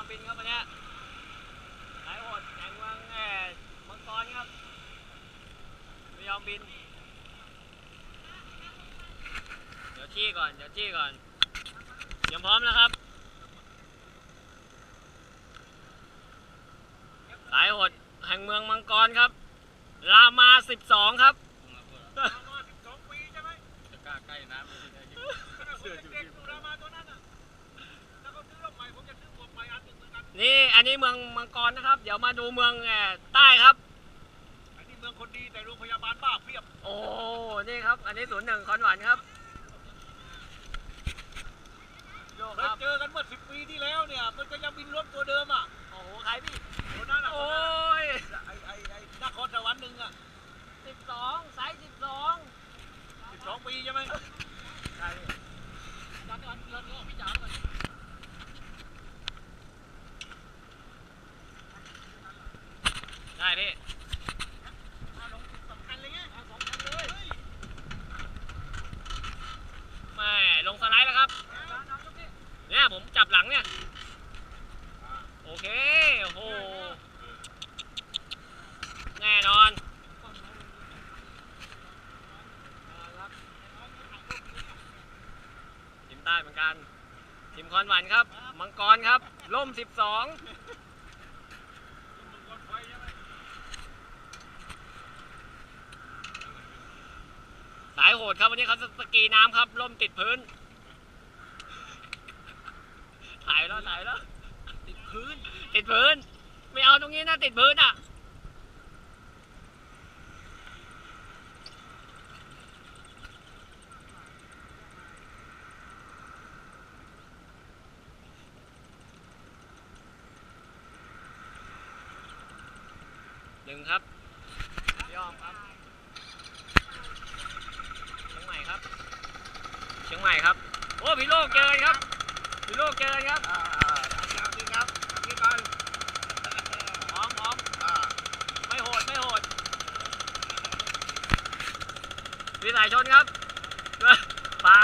อมบินครับวันเนี้ยสายโหดแข่งเมืองแหมมังกรครับไม่ยอมบิน เดี๋ยวจี้ก่อน เดี๋ยวจี้ก่อน เตรียมพร้อมแล้วครับ สายโหดแห่งเมืองมังกรครับ รามา 12 ครับ อันนี้เมืองมังกรนะครับ เดี๋ยวมาดูเมืองแหมใต้ครับ อันนี้เมืองคนดีแต่โรงพยาบาลบ้าเพียบ โอ้ นี่ครับ อันนี้ศูนย์หนึ่งคอนหวานครับโยกเคคยรับเจอกันเมื่อสิบปีที่แล้วเนี่ย มันก็ยังบินรถตัวเดิมอะ โอ้โห ใครพี่ตัวนั้นอะโอ้ย ไอ้ไอ้ไอ้นครสวรรค์หนึ่งอะสิบสองไซส์สิบสองสิบสองปีใช่ไหมใช่พี่ร้านร้านร้า นพี่จ๋าก่อนใช่พี่ลยไงสองคันเลยแม่ลงสไลด์แล้วครับ เนี่ยผมจับหลังเนี่ย โอเค โอ้โห แน่นอนทีมใต้เหมือนกันทีมคอนหวันครับ มังกรครับ ล่ม 12 สาย โหดครับวันนี้เขาสกีน้ำครับล่มติดพื้น ถ่ายแล้วถ่ายแล้ว ติดพื้น ติดพื้น ไม่เอาตรงนี้นะติดพื้นอะหนึ่งครับยอมครับ เชียงใหม่ครับ เชียง ใหม่ครับ โอ้พี่โลกเจอกันครับพี่โลกเจอกันครับอ่าอ่าครับนี่ครับนี่กันพร้อมพร้อมอ่าไม่โหดไม่โหดพี่สายชนครับเปล่า